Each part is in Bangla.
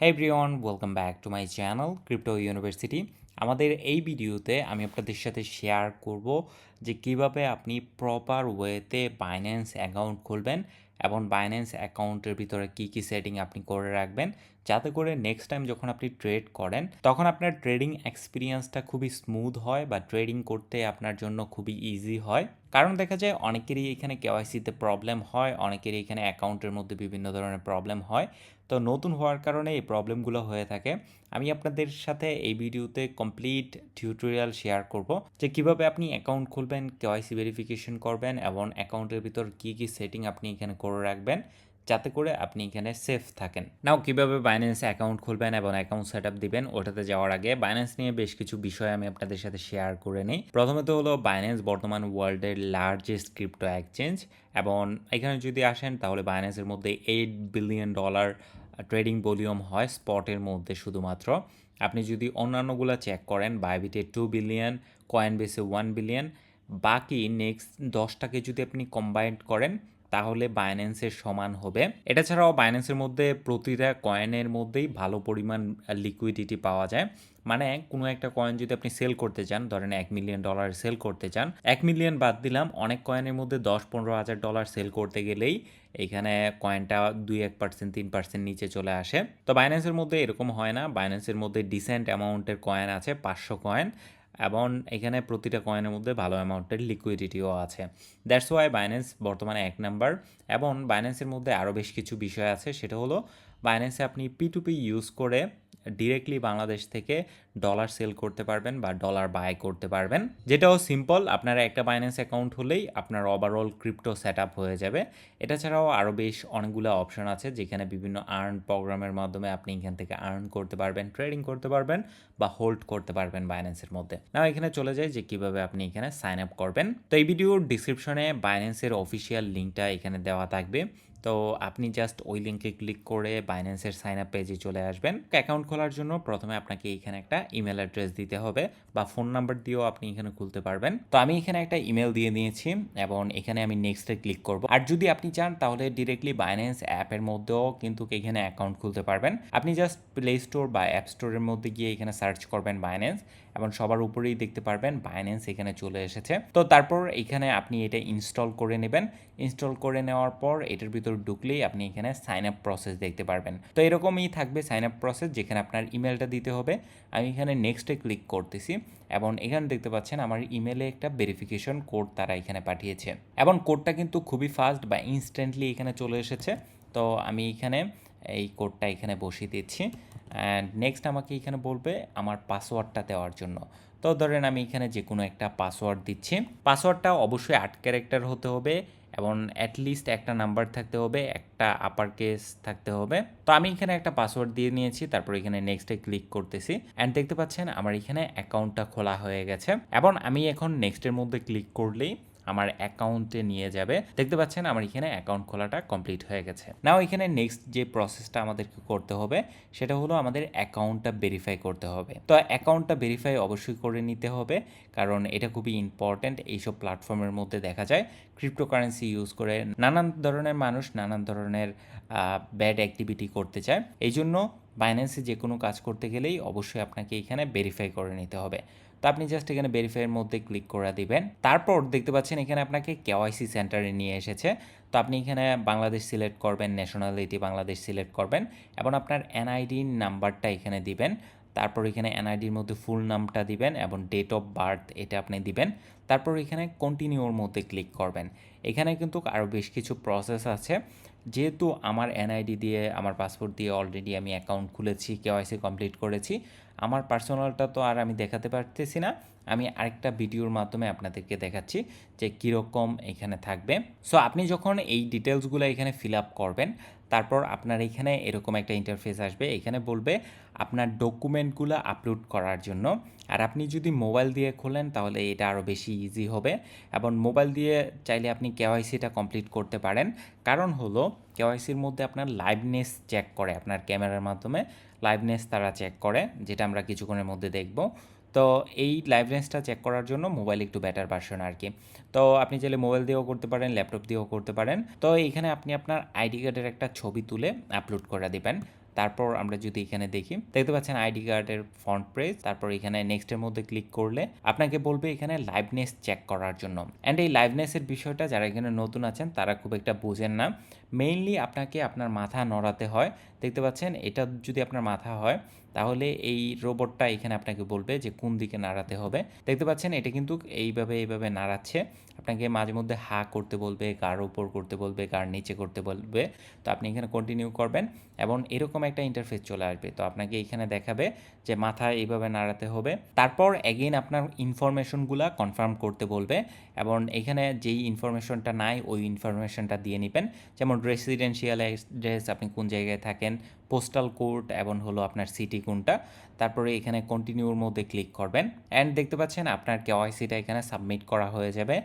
Hey everyone welcome back to my channel crypto university আমাদের এই ভিডিওতে আমি আপনাদের সাথে শেয়ার করব যে কীভাবে আপনি প্রপার ওয়েতে বাইন্যান্স অ্যাকাউন্ট খুলবেন এবং বাইন্যান্স অ্যাকাউন্টের ভিতরে কি কি সেটিং আপনি করে রাখবেন যাতে করে নেক্সট টাইম যখন আপনি ট্রেড করেন, তখন আপনার ট্রেডিং এক্সপিরিয়েন্সটা খুবই স্মুথ হয় বা ট্রেডিং করতে আপনার জন্য খুবই ইজি হয়। কারণ দেখা যায় অনেকেরই এখানে কেওয়াইসিতে প্রবলেম হয়, অনেকেরই এখানে অ্যাকাউন্টের মধ্যে বিভিন্ন ধরনের প্রবলেম হয়। তো নতুন হওয়ার কারণে এই প্রবলেমগুলো হয়ে থাকে। আমি আপনাদের সাথে এই ভিডিওতে কমপ্লিট টিউটোরিয়াল শেয়ার করব যে কীভাবে আপনি অ্যাকাউন্ট খুলবেন কেওয়াইসি ভেরিফিকেশন করবেন এবং অ্যাকাউন্টের ভিতর কী কী সেটিং আপনি এখানে করে রাখবেন। যাতে করে আপনি এখানে সেফ থাকেন। নাও কীভাবে বাইন্যান্স অ্যাকাউন্ট খুলবেন এবং অ্যাকাউন্ট সেট আপ দিবেন, ওটাতে যাওয়ার আগে বাইন্যান্স নিয়ে বেশ কিছু বিষয় আমি আপনাদের সাথে শেয়ার করে নিই। প্রথমত হলো বাইন্যান্স বর্তমান ওয়ার্ল্ডের লার্জেস্ট ক্রিপ্টো এক্সচেঞ্জ এবং এখানে যদি আসেন, তাহলে বাইন্যান্সের মধ্যে eight billion dollar trading volume হয় স্পটের মধ্যে শুধুমাত্র। আপনি যদি অন্যান্যগুলো চেক করেন বাইবিটে টু বিলিয়ন কয়েন বেসে ওয়ান বিলিয়ন বাকি নেক্সট দশটাকে যদি আপনি কম্বাইন্ড করেন তাহলে বাইন্যান্সের সমান হবে। এটা ছাড়াও বাইন্যান্সের মধ্যে প্রতিটা কয়েনের মধ্যেই ভালো পরিমাণ লিকুইডিটি পাওয়া যায়। মানে কোনো একটা কয়েন যদি আপনি সেল করতে চান, ধরেন এক মিলিয়ন ডলার সেল করতে চান, এক মিলিয়ন বাদ দিলাম, অনেক কয়েনের মধ্যে দশ পনেরো হাজার ডলার সেল করতে গেলেই এখানে কয়েনটা দুই এক পার্সেন্ট তিন পার্সেন্ট নিচে চলে আসে। তো বাইন্যান্সের মধ্যে এরকম হয় না। বাইন্যান্সের মধ্যে ডিসেন্ট অ্যামাউন্টের কয়েন আছে, পাঁচশো কয়েন এবং এখানে প্রতিটা কয়েনের মধ্যে ভালো অ্যামাউন্টের লিকুইডিটিও আছে। দ্যাটস ওয়াই বাইন্যান্স বর্তমানে এক নাম্বার এবং বাইন্যান্সের মধ্যে আরও বেশ কিছু বিষয় আছে। সেটা হলো বাইন্যান্সে আপনি পি টু পি ইউজ করে ডিরেক্টলি বাংলাদেশ থেকে ডলার সেল করতে পারবেন বা ডলার বাই করতে পারবেন। যেটাও সিম্পল আপনার একটা বাইন্যান্স অ্যাকাউন্ট হলেই আপনার ওভারঅল ক্রিপ্টো সেট হয়ে যাবে। এটা ছাড়াও আরও বেশ অনেকগুলো অপশন আছে, যেখানে বিভিন্ন আর্ন প্রোগ্রামের মাধ্যমে আপনি এখান থেকে আর্ন করতে পারবেন ট্রেডিং করতে পারবেন বা হোল্ড করতে পারবেন বাইন্যান্সের মধ্যে। না এখানে চলে যায় যে কীভাবে আপনি এখানে সাইন আপ করবেন। তো এই ভিডিওর ডিসক্রিপশনে বাইন্যান্সের অফিসিয়াল লিঙ্কটা এখানে দেওয়া থাকবে। তো আপনি জাস্ট ওই লিঙ্কে ক্লিক করে বাইন্যান্সের সাইন আপ পেজে চলে আসবেন। অ্যাকাউন্ট খোলার জন্য প্রথমে আপনাকে এখানে একটা ইমেল অ্যাড্রেস দিতে হবে বা ফোন নাম্বার দিয়েও আপনি এখানে খুলতে পারবেন। তো আমি এখানে একটা ইমেল দিয়ে নিয়েছি এবং এখানে আমি নেক্সটে ক্লিক করব। আর যদি আপনি চান তাহলে ডিরেক্টলি বাইন্যান্স অ্যাপের মধ্যেও কিন্তু এখানে অ্যাকাউন্ট খুলতে পারবেন। আপনি জাস্ট প্লে স্টোর বা অ্যাপ স্টোরের মধ্যে গিয়ে এখানে সার্চ করবেন বাইন্যান্স এবং সবার উপরেই দেখতে পারবেন বাইন্যান্স এখানে চলে এসেছে। তো তারপর এখানে আপনি এটা ইনস্টল করে নেবেন। ইনস্টল করে নেওয়ার পর এটার ভিতর ঢুকলেই আপনি এখানে সাইন আপ প্রসেস দেখতে পারবেন। তো এরকমই থাকবে সাইন আপ প্রসেস যেখানে আপনার ইমেলটা দিতে হবে। আমি এখানে নেক্সটে ক্লিক করতেছি এবং এখানে দেখতে পাচ্ছেন আমার ইমেলে একটা ভেরিফিকেশন কোড তারা এখানে পাঠিয়েছে। এবং কোডটা কিন্তু খুবই ফাস্ট বা ইনস্ট্যান্টলি এখানে চলে এসেছে। তো আমি এখানে এই কোডটা এখানে বসিয়ে দিচ্ছি। অ্যান্ড নেক্সট আমাকে এখানে বলবে আমার পাসওয়ার্ডটা দেওয়ার জন্য। তো ধরেন আমি এখানে যে কোনো একটা পাসওয়ার্ড দিচ্ছি। পাসওয়ার্ডটা অবশ্যই আট ক্যারেক্টার হতে হবে এবং অ্যাটলিস্ট একটা নাম্বার থাকতে হবে, একটা আপার কেস থাকতে হবে। তো আমি এখানে একটা পাসওয়ার্ড দিয়ে নিয়েছি, তারপর এখানে নেক্সটে ক্লিক করতেছি। অ্যান্ড দেখতে পাচ্ছেন আমার এখানে অ্যাকাউন্টটা খোলা হয়ে গেছে। এবং আমি এখন নেক্সটের মধ্যে ক্লিক করলেই আমার অ্যাকাউন্টে নিয়ে যাবে। দেখতে পাচ্ছেন আমার এখানে অ্যাকাউন্ট খোলাটা কমপ্লিট হয়ে গেছে। নাও এখানে নেক্সট যে প্রসেসটা আমাদেরকে করতে হবে, সেটা হলো আমাদের অ্যাকাউন্টটা ভেরিফাই করতে হবে। তো অ্যাকাউন্টটা ভেরিফাই অবশ্যই করে নিতে হবে, কারণ এটা খুবই ইম্পর্ট্যান্ট এইসব প্ল্যাটফর্মের মধ্যে দেখা যায়। ক্রিপ্টোকারেন্সি ইউজ করে নানান ধরনের মানুষ নানান ধরনের ব্যাড অ্যাক্টিভিটি করতে চায়। এই জন্য বাইন্যান্সে যে কোনো কাজ করতে গেলেই অবশ্যই আপনাকে এখানে ভেরিফাই করে নিতে হবে। তো আপনি জাস্ট এখানে ভেরিফাইয়ের মধ্যে ক্লিক করে দিবেন। তারপর দেখতে পাচ্ছেন এখানে আপনাকে কেওয়াইসি সেন্টারে নিয়ে এসেছে। তো আপনি এখানে বাংলাদেশ সিলেক্ট করবেন ন্যাশনালিটি বাংলাদেশ সিলেক্ট করবেন এবং আপনার এনআইডি নাম্বারটা এখানে দিবেন। তারপর এখানে এনআইডির মধ্যে ফুল নামটা দিবেন এবং ডেট অফ বার্থ এটা আপনি দিবেন। তারপর এখানে কন্টিনিউর মধ্যে ক্লিক করবেন। এখানে কিন্তু আরও বেশ কিছু প্রসেস আছে। যেহেতু আমার এনআইডি দিয়ে, আমার পাসপোর্ট দিয়ে অলরেডি আমি অ্যাকাউন্ট খুলেছি কেওয়াইসি কমপ্লিট করেছি, আমার পার্সোনালটা তো আর আমি দেখাতে পারতেছি না। আমি আরেকটা ভিডিওর মাধ্যমে আপনাদেরকে দেখাচ্ছি যে কীরকম এখানে থাকবে। সো আপনি যখন এই ডিটেলসগুলো এখানে ফিল আপ করবেন তারপর আপনার এখানে এরকম একটা ইন্টারফেস আসবে। এখানে বলবে আপনার ডকুমেন্টগুলো আপলোড করার জন্য। আর আপনি যদি মোবাইল দিয়ে খোলেন তাহলে এটা আরও বেশি ইজি হবে। এবং মোবাইল দিয়ে চাইলে আপনি কেওয়াইসিটা কমপ্লিট করতে পারেন। কারণ হলো কেওয়াইসির মধ্যে আপনার লাইভনেস চেক করে, আপনার ক্যামেরার মাধ্যমে। লাইভনেস তারা চেক করে, যেটা আমরা কিছুক্ষণের মধ্যে দেখব। তো এই লাইভনেসটা চেক করার জন্য মোবাইল একটু বেটার ভার্সন আর কি তো আপনি চাইলে মোবাইল দিয়েও করতে পারেন ল্যাপটপ দিয়েও করতে পারেন। তো এখানে আপনি আপনার আইডি কার্ডের একটা ছবি তুলে আপলোড করে দিবেন। তারপর আমরা যদি এখানে দেখি, দেখতে পাচ্ছেন আইডি কার্ডের ফ্রন্ট পেজ তারপর এখানে নেক্সটের মধ্যে ক্লিক করলে আপনাকে বলবে এখানে লাইভনেস চেক করার জন্য। অ্যান্ড এই লাইভনেসের বিষয়টা যারা এখানে নতুন আছেন, তারা খুব একটা বোঝেন না। মেইনলি আপনাকে আপনার মাথা নড়াতে হয়। দেখতে পাচ্ছেন, এটা যদি আপনার মাথা হয় তাহলে এই রোবটটা এখানে আপনাকে বলবে যে কোন দিকে নাড়াতে হবে। দেখতে পাচ্ছেন, এটা কিন্তু এইভাবে এইভাবে নাড়াচ্ছে। আপনাকে মাঝে মধ্যে হা করতে বলবে কার উপর করতে বলবে কার নিচে করতে বলবে। তো আপনি এখানে কন্টিনিউ করবেন এবং এরকম একটা ইন্টারফেস চলে আসবে। তো আপনাকে এখানে দেখাবে যে মাথা এইভাবে নাড়াতে হবে। তারপর এগেইন আপনার ইনফরমেশনগুলা কনফার্ম করতে বলবে এবং এখানে যেই ইনফরমেশনটা নাই, ওই ইনফরমেশনটা দিয়ে নেবেন। যেমন রেসিডেন্সিয়াল অ্যাড্রেস আপনি কোন জায়গায় থাকেন পোস্টাল কোড এবং হলো আপনার সিটি কোনটা তারপরে এখানে কন্টিনিউর মধ্যে ক্লিক করবেন অ্যান্ড দেখতে পাচ্ছেন আপনার কেওয়াইসিটা এখানে সাবমিট করা হয়ে যাবে।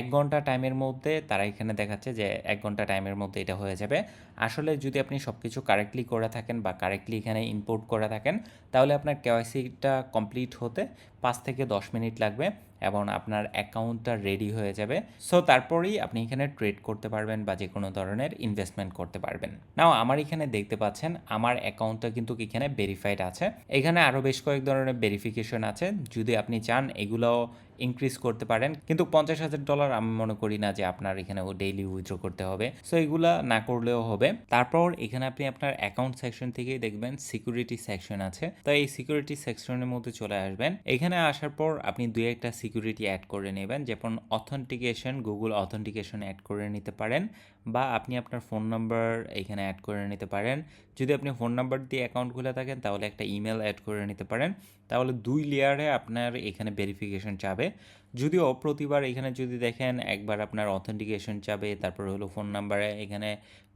এক ঘণ্টা টাইমের মধ্যে তারা এখানে দেখাচ্ছে যে এক ঘণ্টা টাইমের মধ্যে এটা হয়ে যাবে। আসলে যদি আপনি সব কিছু কারেক্টলি করে থাকেন বা কারেক্টলি এখানে ইনপুট করে থাকেন, তাহলে আপনার কেওয়াইসিটা কমপ্লিট হতে পাঁচ থেকে দশ মিনিট লাগবে এবং আপনার অ্যাকাউন্টটা রেডি হয়ে যাবে। সো তারপরেই আপনি এখানে ট্রেড করতে পারবেন বা যে কোনো ধরনের ইনভেস্টমেন্ট করতে পারবেন। নাও আমার এখানে দেখতে পাচ্ছেন, আমার অ্যাকাউন্টটা কিন্তু এখানে ভেরিফাইড আছে। এখানে আরও বেশ কয়েক ধরনের ভেরিফিকেশন আছে। যদি আপনি চান এগুলো ইনক্রিজ করতে পারেন। কিন্তু পঞ্চাশ হাজার ডলার আমি মনে করি না যে আপনার এখানে ও ডেইলি উইথড্র করতে হবে। সো এগুলা না করলেও হবে। তারপর এখানে আপনি আপনার অ্যাকাউন্ট সেকশন থেকেই দেখবেন সিকিউরিটি সেকশন আছে। তো এই সিকিউরিটি সেকশনের মধ্যে চলে আসবেন। এখানে আসার পর আপনি দুই একটা সিকিউরিটি অ্যাড করে নেবেন। যেমন অথেন্টিকেশন গুগল অথেন্টিকেশন অ্যাড করে নিতে পারেন বা আপনি আপনার ফোন নাম্বার এখানে অ্যাড করে নিতে পারেন। যদি আপনি ফোন নাম্বার দিয়ে অ্যাকাউন্ট খুলে থাকেন, তাহলে একটা ইমেল অ্যাড করে নিতে পারেন। তাহলে দুই লেয়ারে আপনার এখানে ভেরিফিকেশন চাবে যদিও প্রতিবার এখানে যদি দেখেন, একবার আপনার অথেন্টিকেশন যাবে তারপর হলো ফোন নাম্বারে এখানে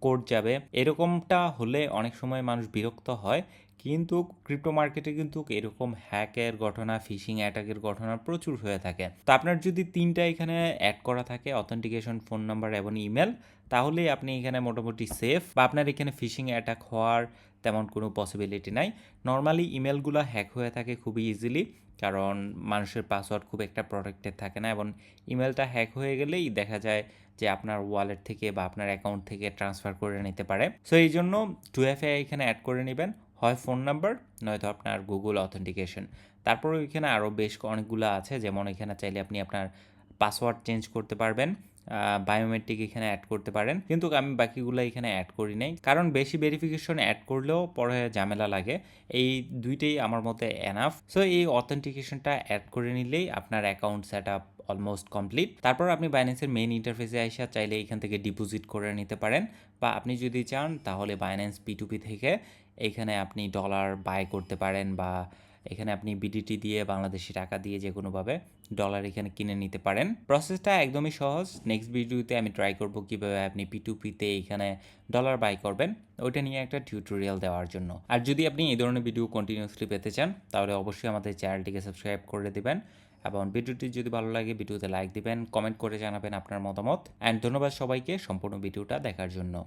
কোড যাবে এরকমটা হলে অনেক সময় মানুষ বিরক্ত হয়। কিন্তু ক্রিপ্টো মার্কেটে কিন্তু এরকম হ্যাকের ঘটনা ফিশিং অ্যাটাকের ঘটনা প্রচুর হয়ে থাকে। তো আপনার যদি তিনটা এখানে অ্যাড করা থাকে অথেন্টিকেশন ফোন নাম্বার এবং ইমেল তাহলে আপনি এখানে মোটামুটি সেফ বা আপনার এখানে ফিশিং অ্যাটাক হওয়ার তেমন কোনো পসিবিলিটি নাই। নর্মালি ইমেলগুলো হ্যাক হয়ে থাকে খুবই ইজিলি কারণ মানুষের পাসওয়ার্ড খুব একটা প্রোটেক্টেড থাকে না এবং ইমেলটা হ্যাক হয়ে গেলেই দেখা যায় যে আপনার ওয়ালেট থেকে বা আপনার অ্যাকাউন্ট থেকে ট্রান্সফার করে নিতে পারে। সো এই জন্য টু এফ এখানে অ্যাড করে নেবেন। হয় ফোন নাম্বার, নয়তো আপনার গুগল অথেন্টিকেশন তারপরে এখানে আরও বেশ অনেকগুলো আছে, যেমন এখানে চাইলে আপনি আপনার পাসওয়ার্ড চেঞ্জ করতে পারবেন বায়োমেট্রিক এখানে অ্যাড করতে পারেন। কিন্তু আমি বাকিগুলো এখানে অ্যাড করি নাই। কারণ বেশি ভেরিফিকেশন অ্যাড করলেও পরে ঝামেলা লাগে। এই দুইটাই আমার মতে এনাফ সো এই অথেন্টিকেশনটা অ্যাড করে নিলেই আপনার account set up almost complete তারপর আপনি বাইন্যান্সের মেইন ইন্টারফেসে আসা চাইলে এখান থেকে ডিপোজিট করে নিতে পারেন। বা আপনি যদি চান, তাহলে বাইন্যান্স পিটুপি থেকে এখানে আপনি ডলার বাই করতে পারেন বা এখানে আপনি বিডিটি দিয়ে বাংলাদেশি টাকা দিয়ে যে কোনোভাবে ডলার এখানে কিনে নিতে পারেন। প্রসেসটা একদমই সহজ। নেক্সট ভিডিওতে আমি ট্রাই করব কীভাবে আপনি পিটুপিতে এখানে ডলার বাই করবেন। ওইটা নিয়ে একটা টিউটোরিয়াল দেওয়ার জন্য। আর যদি আপনি এই ধরনের ভিডিও কন্টিনিউসলি পেতে চান, তাহলে অবশ্যই আমাদের চ্যানেলটিকে সাবস্ক্রাইব করে দেবেন। এবং ভিডিওটি যদি ভালো লাগে, ভিডিওতে লাইক দিবেন কমেন্ট করে জানাবেন আপনার মতামত। অ্যান্ড ধন্যবাদ সবাইকে সম্পূর্ণ ভিডিওটা দেখার জন্য।